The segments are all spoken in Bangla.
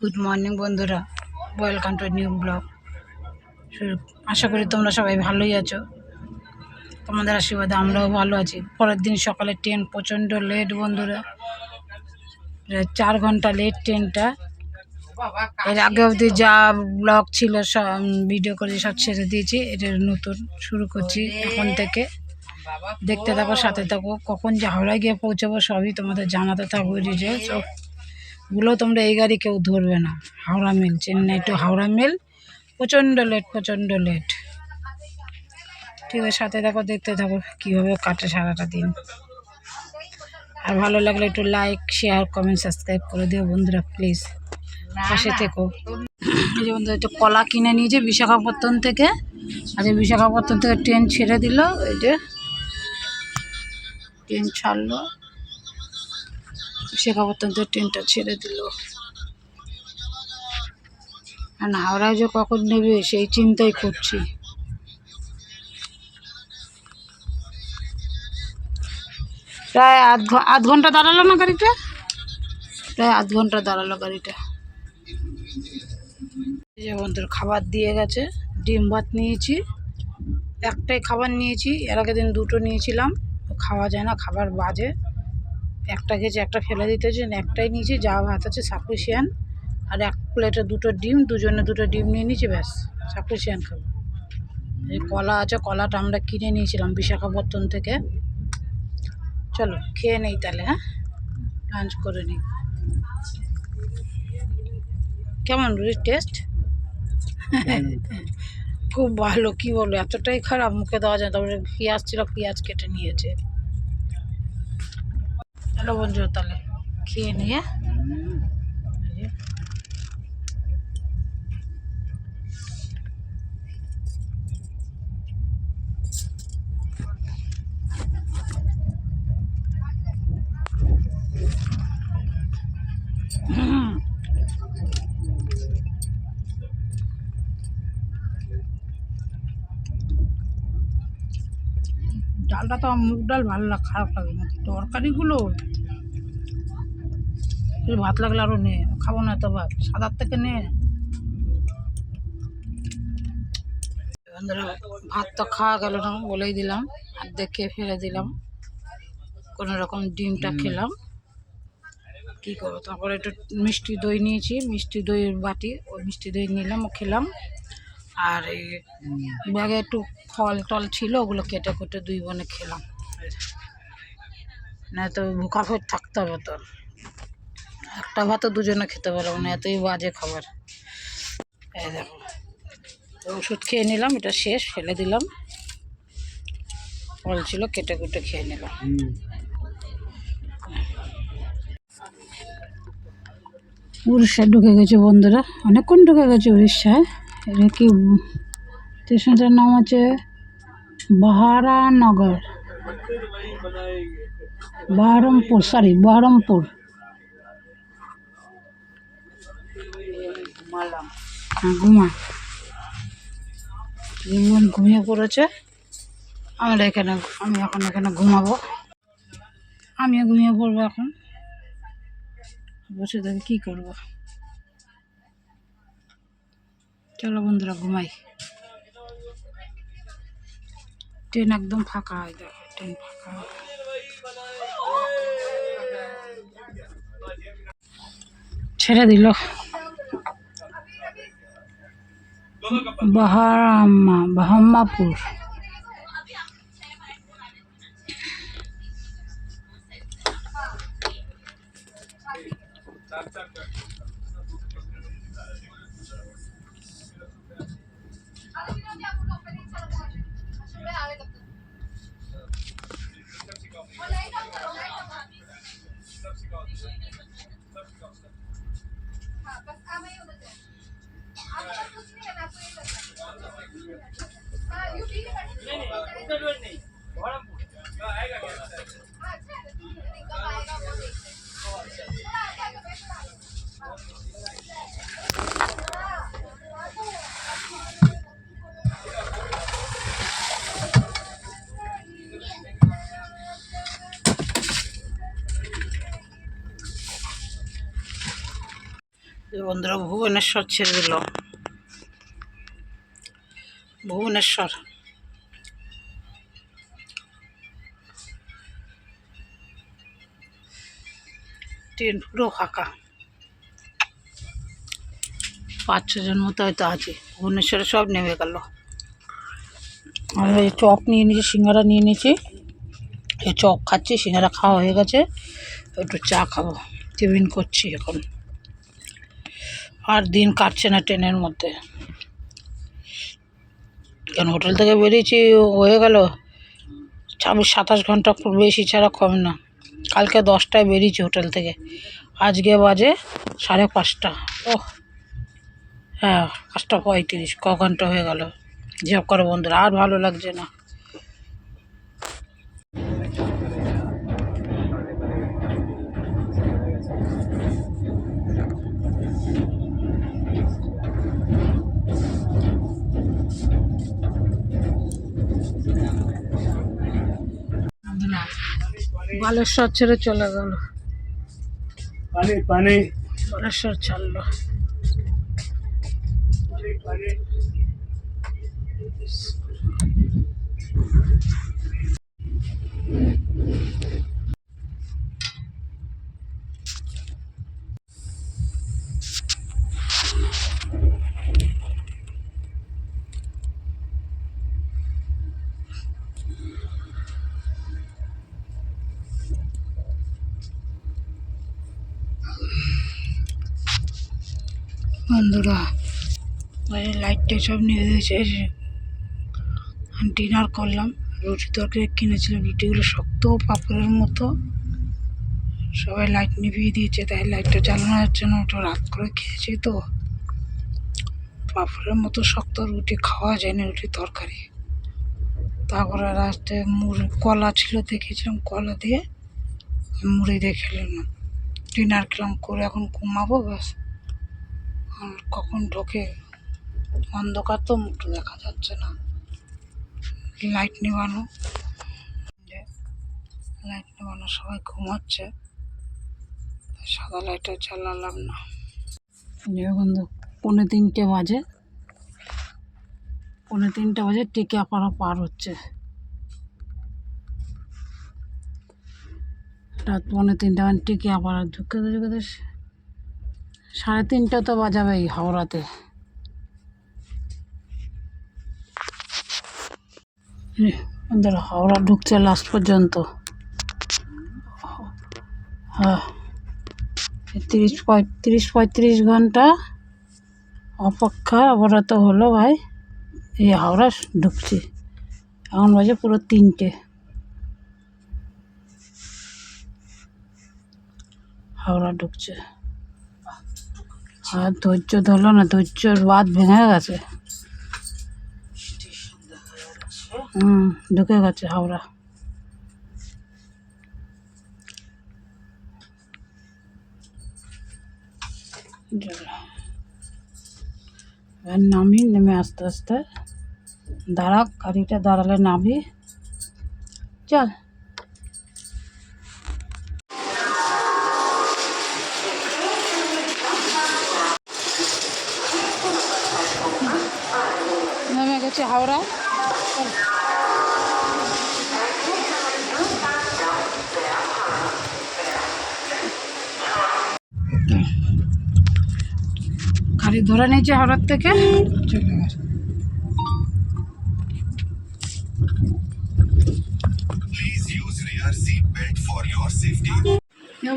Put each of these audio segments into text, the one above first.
গুড মর্নিং বন্ধুরা। ওয়েলকাম টু নিউ ব্লগ আশা করি তোমরা সবাই ভালোই আছো। তোমাদের আশীর্বাদে আমরাও ভালো আছি। পরের দিন সকালে ট্রেন প্রচণ্ড লেট বন্ধুরা। চার ঘণ্টা লেট ট্রেনটা এর আগে অবধি যা ব্লগ ছিল, সব ভিডিও করে সব ছেড়ে দিয়েছি। এটা নতুন, শুরু করছি এখন থেকে। দেখতে থাকো, সাথে থাকো। কখন যে হাওড়ায় গিয়ে পৌঁছাবো, সবই তোমাদের জানাতে থাকব ডিটেলস গুলো তোমরা এই গাড়ি কেউ ধরবে না। Howrah mail, Chennai to Howrah mail, প্রচণ্ড লেট প্রচণ্ড লেট ঠিক আছে, সাথে দেখো দেখতে থাকো কীভাবে কাটে সারাটা দিন। আর ভালো লাগলে একটু লাইক শেয়ার কমেন্ট সাবস্ক্রাইব করে দিও বন্ধুরা প্লিজ পাশে থেকো। এই যে বন্ধুরা, একটু কলা কিনে নিয়েছে বিশাখাপত্তন থেকে এই বিশাখাপত্তন থেকে ট্রেন ছেড়ে দিল, এই যে ট্রেন ছাড়লো। বিশাখাপত্তন থেকে ট্রেনটা ছেড়ে দিল। আর হাওড়ায় যে কখন নেবে, সেই চিন্তাই করছি। প্রায় আধ আধ ঘণ্টা দাঁড়াল না গাড়িটা? প্রায় আধ ঘণ্টা দাঁড়াল গাড়িটা। এই যে বন্ধুর খাবার দিয়ে গেছে, ডিম ভাত নিয়েছি। একটাই খাবার নিয়েছি, এর আগের দিন দুটো নিয়েছিলাম। খাওয়া যায় না, খাবার বাজে। একটা খেয়েছি একটা ফেলে দিতে হচ্ছে একটাই নিয়েছি যা ভাত আছে সাফিসিয়ান আর এক প্লেটে দুটো ডিম দুজনে দুটো ডিম নিয়ে নিয়েছি ব্যাস সাফিসিয়ান খাব। এই কলা আছে কলাটা আমরা কিনে নিয়েছিলাম বিশাখাপত্তন থেকে। চলো খেয়ে নেই তাহলে হ্যাঁ? লাঞ্চ করে নিই। কেমন রুটির টেস্ট খুব ভালো কী বলো এতটাই খারাপ মুখে দেওয়া যায় তারপরে পেঁয়াজ ছিল পেঁয়াজ কেটে নিয়েছে। চলো জোর তাহলে খেয়ে নিয়ে এই যে। ডালটা তো মুগ ডাল ভালো লাগে খারাপ লাগে না। তরকারিগুলো ভাত লাগলে আরও নে খাব না এত ভাত। সাদার থেকে নে। বন্ধুরা ভাত তো খাওয়া গেল না বলেই দিলাম। আর দেখে ফেলে দিলাম। কোনো রকম ডিমটা খেলাম। কী করব? তারপরে একটু মিষ্টি দই নিয়েছি মিষ্টি দইয়ের বাটি। ওই মিষ্টি দই নিলাম ও খেলাম। আর এই ব্যাগে একটু ফল টল ছিল, ওগুলো কেটে কুটে দুই বোনে খেলাম। না তো ভুকা ফের থাকতে হবে তো। একটা ভাতও দুজনে খেতে পারব না, এতই বাজে খাবার। এই দেখো, ওষুধ খেয়ে নিলাম, এটা শেষ, ফেলে দিলাম। ফল ছিল, কেটে কুটে খেয়ে নিলাম। উড়িষ্যায় ঢুকে গেছে বন্ধুরা, অনেকক্ষণ ঢুকে গেছে উড়িষ্যায়। এটা কি, স্টেশনটার নাম হচ্ছে বাহারানগর। বহরমপুর সরি বহরমপুর। ঘুমিয়ে পড়েছে, আমরা এখানে, আমি এখন এখানে ঘুমাবো। আমিও ঘুমিয়ে পড়ব এখন। বসে থেকে কী করব? চলো বন্ধুরা, ঘুমাই। ট্রেন একদম ফাঁকা হয়, দেখো, ট্রেন ফাঁকা ছেড়ে দিল। বহাম্মা বহম্মাপুর Thank you. 准备那个。বন্ধুরা, ভুবনেশ্বর ছেড়ে দিল। ভুবনেশ্বর। ট্রেন পুরো ফাঁকা। পাঁচ ছজন মতো হয়তো আছে। ভুবনেশ্বরে সব নেমে গেল। আমরা এই নিয়ে নিয়েছি, সিঙ্গারা নিয়ে নিয়েছি এই চপ খাচ্ছি, সিঙ্গারা খাওয়া হয়ে গেছে। একটু চা খাব। টিফিন করছি এখন। আর দিন কাটছে না ট্রেনের মধ্যে। কেন? হোটেল থেকে বেরিয়েছি, হয়ে গেল। ছাব্বিশ সাতাশ ঘণ্টা বেশি ছাড়া কম না। কালকে দশটায় বেরিয়েছি হোটেল থেকে। আজকে বাজে সাড়ে পাঁচটা। ওহ! হ্যাঁ পাঁচটা পঁয়ত্রিশ, ক ঘণ্টা হয়ে গেল। জব করে বন্ধুরা, আর ভালো লাগছে না বন্ধুরা, বালেশ্বর ছেড়ে চলে গেল। পানি পানি। বালেশ্বর ছাড়লো। বন্ধুরা ওই লাইটটা সব নিয়ে দিয়েছে ডিনার করলাম। রুটি তরকারি কিনেছিলাম রুটিগুলো শক্ত পাপড়ের মতো। সবাই লাইট নিভিয়ে দিয়েছে, তাই লাইটটা জ্বালানো যাচ্ছে না, ওটা রাত করে খেয়েছি তো। পাপড়ের মতো শক্ত রুটি খাওয়া যায় না রুটি তরকারি। তারপরে রাস্তায় মুড়ি, কলা ছিল দেখেছিলাম, কলা দিয়ে মুড়ি দিয়ে খেলাম। ডিনার খেলাম করে এখন ঘুমাবো, ব্যাস। আর কখন ঢোকে? অন্ধকার তো মুখটা দেখা যাচ্ছে না। লাইট নেবানো। লাইট নেবানো সবাই ঘুমাচ্ছে। সাদা লাইটটা চালালাম না। বন্ধু, পৌনে তিনটে বাজে। পৌনে তিনটে বাজে টিকিয়াপাড়া পার হচ্ছে। রাত পৌনে তিনটে বাজে মানে টিকিয়াপাড়া ঢুকে ঢুকে সাড়ে তিনটে তো বাজাবে এই হাওড়াতে আমাদের হাওড়া ঢুকছে লাস্ট পর্যন্ত। হ্যাঁ তিরিশ পঁয়ত্রিশ পঁয়ত্রিশ ঘণ্টা অপেক্ষা অবরত হলো ভাই। এই হাওড়া ঢুকছি। এখন বাজে পুরো তিনটে। হাওড়া ঢুকছে। আর ধৈর্য ধরলো না ধৈর্যর বাদ ভেঙে গেছে হুম ঢুকে গেছে হাওড়া এবার নামি নেমে আস্তে আস্তে দাঁড়াক গাড়িটা দাঁড়ালে নামি চল গেছে হাওড়া। গাড়ি ধরে নিয়েছে হাওড়ার থেকে। চলে গেছে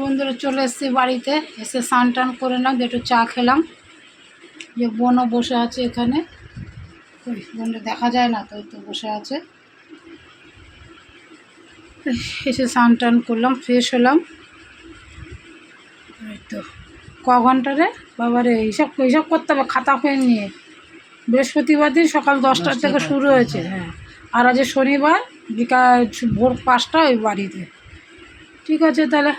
বন্ধুরা চলে এসেছি বাড়িতে এসে স্নান টান করে নাম একটু চা খেলাম। যে বোনও বসে আছে এখানে। বোনটা দেখা যায় না তো তো বসে আছে। এসে স্নান টান করলাম ফ্রেশ হলাম। তো ক ঘণ্টা রে? বাবারে এইসব এইসব করতে হবে খাতা পেন নিয়ে। বৃহস্পতিবার দিন সকাল দশটার থেকে শুরু হয়েছে হ্যাঁ। আর আজ শনিবার বিকাল ভোর পাঁচটা ওই বাড়িতে। ঠিক আছে তাহলে।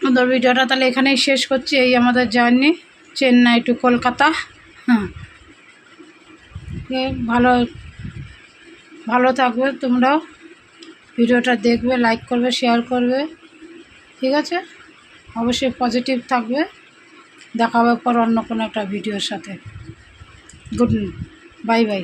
আমাদের ভিডিওটা তাহলে এখানেই শেষ করছি এই আমাদের জার্নি চেন্নাই টু কলকাতা। হ্যাঁ। ভালো ভালো থাকবে তোমরাও ভিডিওটা দেখবে লাইক করবে শেয়ার করবে, ঠিক আছে? অবশ্যই পজিটিভ থাকবে। দেখাবার পর অন্য কোনো একটা ভিডিওর সাথে। Good bye bye